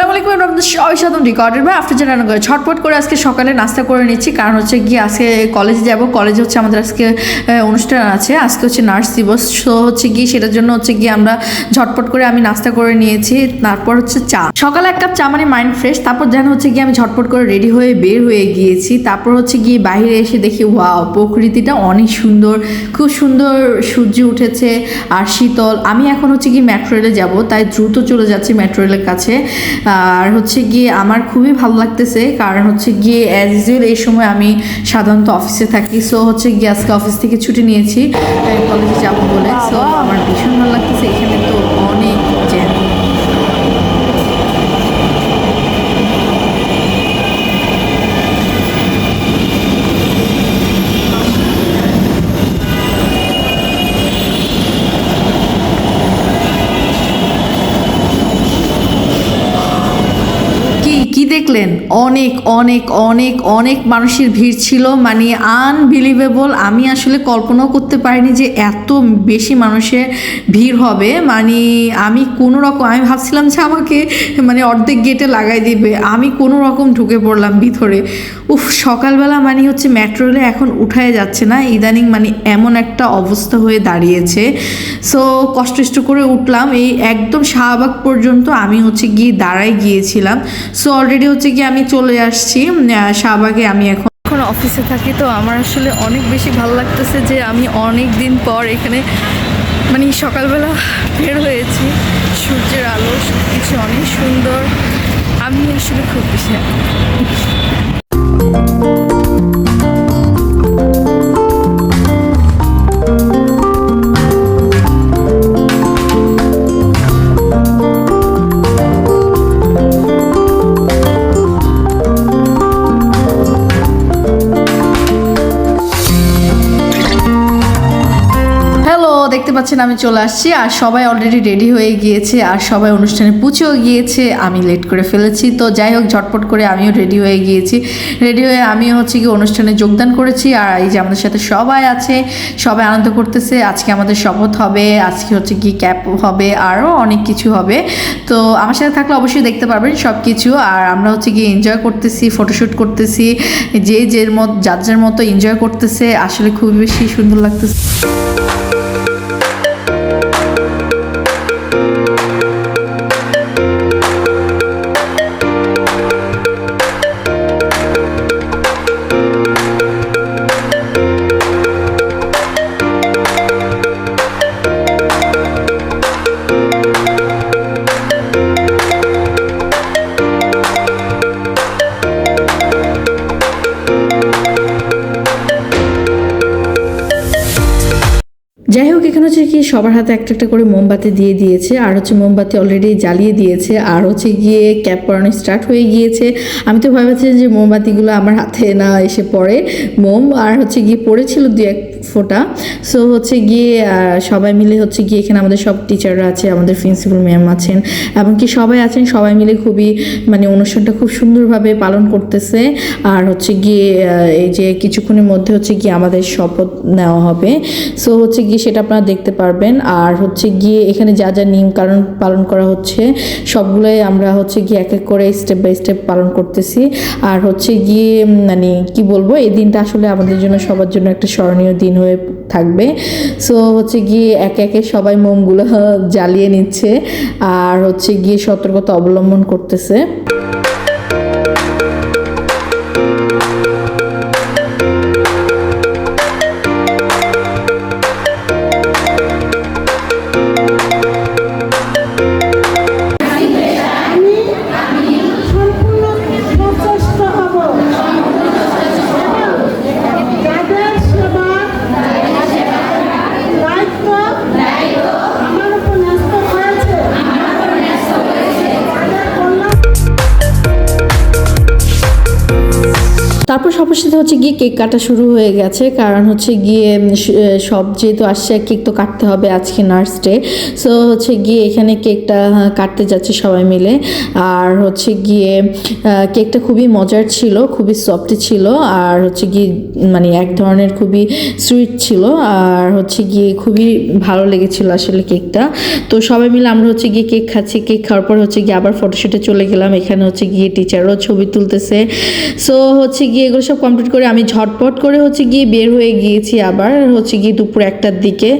আলাইকুম আপনাদের সবাই সাধারণ রেকর্ডের বা আফটার জানানো করে ছটপট করে আজকে সকালে নাস্তা করে নিচ্ছি। কারণ হচ্ছে গিয়ে আজকে কলেজে যাব। কলেজে হচ্ছে আমাদের আজকে অনুষ্ঠান আছে। আজকে হচ্ছে নার্স দিবস। সো হচ্ছে গিয়ে সেটার জন্য হচ্ছে গিয়ে আমরা ঝটপট করে আমি নাস্তা করে নিয়েছি। তারপর হচ্ছে চা। সকালে এক কাপ চা মানে মাইন্ড ফ্রেশ। তারপর যেন হচ্ছে গিয়ে আমি ঝটপট করে রেডি হয়ে বের হয়ে গিয়েছি। তারপর হচ্ছে গিয়ে বাইরে এসে দেখি, ওয়াও, প্রকৃতিটা অনেক সুন্দর। খুব সুন্দর সূর্য উঠেছে আর শীতল। আমি এখন হচ্ছে গিয়ে মেট্রো রেলে যাব। তাই দ্রুত চলে যাচ্ছি মেট্রো রেলের কাছে। আর হচ্ছে গিয়ে আমার খুবই ভালো লাগতেছে। কারণ হচ্ছে গিয়ে অ্যাজ ইউজুয়াল এই সময় আমি সাধারণত অফিসে থাকি। সো হচ্ছে গিয়ে আজকে অফিস থেকে ছুটি নিয়েছি। কলেজে যাব বলে। সো আমার ভীষণ ভালো লাগতেছে এখানে তো অনেক জ্যাম কি কি দেখলেন অনেক অনেক অনেক অনেক মানুষের ভিড় ছিল। মানে আনবিলিভেবল আমি আসলে কল্পনাও করতে পারিনি যে এত বেশি মানুষের ভিড় হবে। মানে আমি কোনো রকম আমি ভাবছিলাম যে আমাকে মানে অর্ধেক গেটে লাগাই দিবে। আমি কোনো রকম ঢুকে পড়লাম ভিতরে। উফ, সকালবেলা মানে হচ্ছে মেট্রো রেলে এখন উঠায় যাচ্ছে না। ইদানিং মানে এমন একটা অবস্থা হয়ে দাঁড়িয়েছে। সো কষ্ট করে উঠলাম। এই একদম শাহবাগ পর্যন্ত আমি হচ্ছে গিয়ে দাঁড়ায় গিয়েছিলাম। সো অলরেডি হচ্ছে গিয়ে আমি চলে আসছি শাহবাগে আমি এখন এখন অফিসে থাকি তো আমার আসলে অনেক বেশি ভালো লাগতেছে যে আমি অনেক দিন পর এখানে মানে সকালবেলা বের হয়েছি। সূর্যের আলো কিছু অনেক সুন্দর। আমি আসলে খুব বেশি দেখতে পাচ্ছেন, আমি চলে আসছি। আর সবাই অলরেডি রেডি হয়ে গিয়েছে, আর সবাই অনুষ্ঠানে পুছেও গিয়েছে। আমি লেট করে ফেলেছি। তো যাই হোক, ঝটপট করে আমিও রেডি হয়ে গিয়েছি। রেডি হয়ে আমিও হচ্ছে কি অনুষ্ঠানে যোগদান করেছি। আর এই যে আমাদের সাথে সবাই আছে, সবাই আনন্দ করতেছে। আজকে আমাদের শপথ হবে, আজকে হচ্ছে কি ক্যাপ হবে, আরও অনেক কিছু হবে। তো আমার সাথে থাকলে অবশ্যই দেখতে পারবেন সব কিছু আর আমরা হচ্ছে কি এনজয় করতেছি ফটোশ্যুট করতেছি। যে যে মত, যার যার মতো এনজয় করতেছে, আসলে খুবই বেশি সুন্দর লাগতেছে। এখানে হচ্ছে কি সবার হাতে একটা একটা করে মোমবাতি দিয়ে দিয়েছে, আর হচ্ছে মোমবাতি অলরেডি জ্বালিয়ে দিয়েছে, আর হচ্ছে গিয়ে ক্যাপ পরানো স্টার্ট হয়ে গিয়েছে। আমি তো ভাবছি যে মোমবাতিগুলো আমার হাতে না এসে পড়ে, মোম আর হচ্ছে গিয়ে পড়েছিল দু এক ফোঁটা। সো হচ্ছে গিয়ে সবাই মিলে হচ্ছে গিয়ে এখানে আমাদের সব টিচাররা আছে, আমাদের প্রিন্সিপাল ম্যাম আছেন, এমনকি সবাই আছেন, সবাই মিলে খুবই মানে অনুষ্ঠানটা খুব সুন্দরভাবে পালন করতেছে। আর হচ্ছে গিয়ে এই যে কিছুক্ষণের মধ্যে হচ্ছে গিয়ে আমাদের শপথ নেওয়া হবে। সো হচ্ছে গিয়ে সেটা আপনারা দেখতে পারবেন। আর হচ্ছে গিয়ে এখানে যা যা নিয়ম কারণ পালন করা হচ্ছে, সবগুলোই আমরা হচ্ছে গিয়ে এক এক করে স্টেপ বাই স্টেপ পালন করতেছি। আর হচ্ছে গিয়ে মানে কি বলব, এই দিনটা আসলে আমাদের জন্য সবার জন্য একটা স্মরণীয় দিন হয়ে থাকবে। সো হচ্ছে গিয়ে একে একে সবাই মোমগুলো জ্বালিয়ে নিচ্ছে, আর হচ্ছে গিয়ে সতর্কতা অবলম্বন করতেছে। সবার সাথে হচ্ছে গিয়ে কেক কাটা শুরু হয়ে গেছে। কারণ হচ্ছে গিয়ে সব যেহেতু আসছে কেক তো কাটতে হবে আজকে নার্স ডে। সো হচ্ছে গিয়ে এখানে কেকটা কাটতে যাচ্ছে সবাই মিলে। আর হচ্ছে গিয়ে কেকটা খুবই মজার ছিল, খুবই সফট ছিল। আর হচ্ছে গিয়ে মানে এক ধরনের খুবই সুইট ছিল। আর হচ্ছে গিয়ে খুবই ভালো লেগেছিল আসলে কেকটা। তো সবাই মিলে আমরা হচ্ছে গিয়ে কেক খাচ্ছি। কেক খাওয়ার পর হচ্ছে গিয়ে আবার ফটোশুটে চলে গেলাম। এখানে হচ্ছে গিয়ে টিচারও ছবি তুলতেছে। সো হচ্ছে গিয়ে এগুলো সব কমপ্লিট করে আমি ঝটপট করে হচ্ছে গিয়ে বের হয়ে গিয়েছি আবার, হচ্ছে গিয়ে দুপুর একটার দিকে।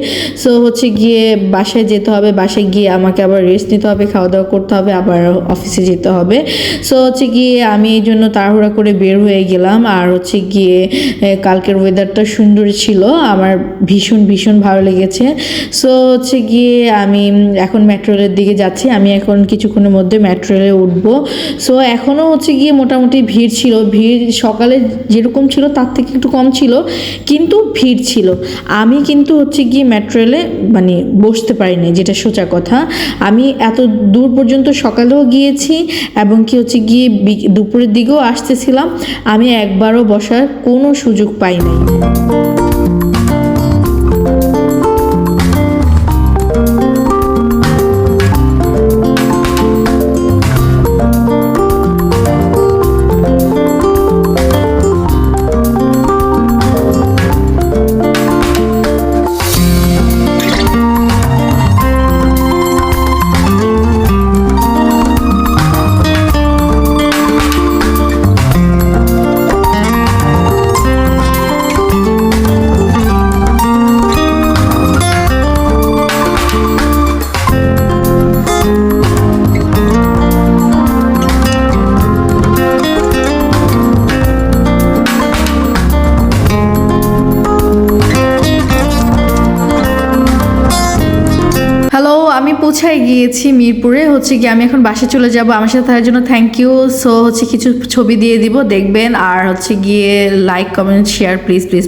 সো হচ্ছে গিয়ে বাসায় যেতে হবে, বাসায় গিয়ে আমাকে আবার রেস্ট নিতে হবে খাওয়া দাওয়া করতে হবে, আবার অফিসে যেতে হবে। সো হচ্ছে গিয়ে আমি এই জন্য তাড়াহুড়া করে বের হয়ে গেলাম আর হচ্ছে গিয়ে কালকের ওয়েদারটা সুন্দর ছিল, আমার ভীষণ ভীষণ ভালো লেগেছে। সো হচ্ছে গিয়ে আমি এখন মেট্রো রেলের দিকে যাচ্ছি, আমি এখন কিছুক্ষণের মধ্যে মেট্রো রেলে উঠবো। সো এখনও হচ্ছে গিয়ে মোটামুটি ভিড় ছিল, ভিড় সকালে যেরকম ছিল, তার থেকে একটু কম ছিল, কিন্তু ভিড় ছিল। আমি কিন্তু হচ্ছে গিয়ে মেট্রো রেলে মানে বসতে পারিনি, যেটা সোজা কথা। আমি এত দূর পর্যন্ত সকালেও গিয়েছি এবং কি হচ্ছে গিয়ে দুপুরের দিকেও আসতেছিলাম। আমি একবারও বসার কোনো সুযোগ পাই নাই। পৌঁছায় গিয়েছি মিরপুরে। হচ্ছে কি আমি এখন বাসে চলে যাব। আমার সাথে থাকার জন্য থ্যাংক ইউ সো হচ্ছে কিছু ছবি দিয়ে দিব, দেখবেন। আর হচ্ছে গিয়ে like comment share please please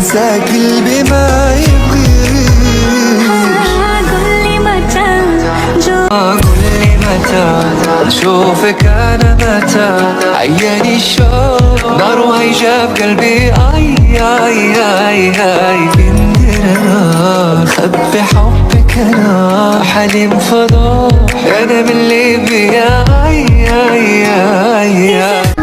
ننسى قلبي ما يبغيش قل لي متى جو قول لي متى أشوفك أنا متى. عياني الشوق نار وهيجاب قلبي. أي أي أي أي. بندر خبي حبك أنا. حليم فضوح. أنا من ليبيا. أي أي أي.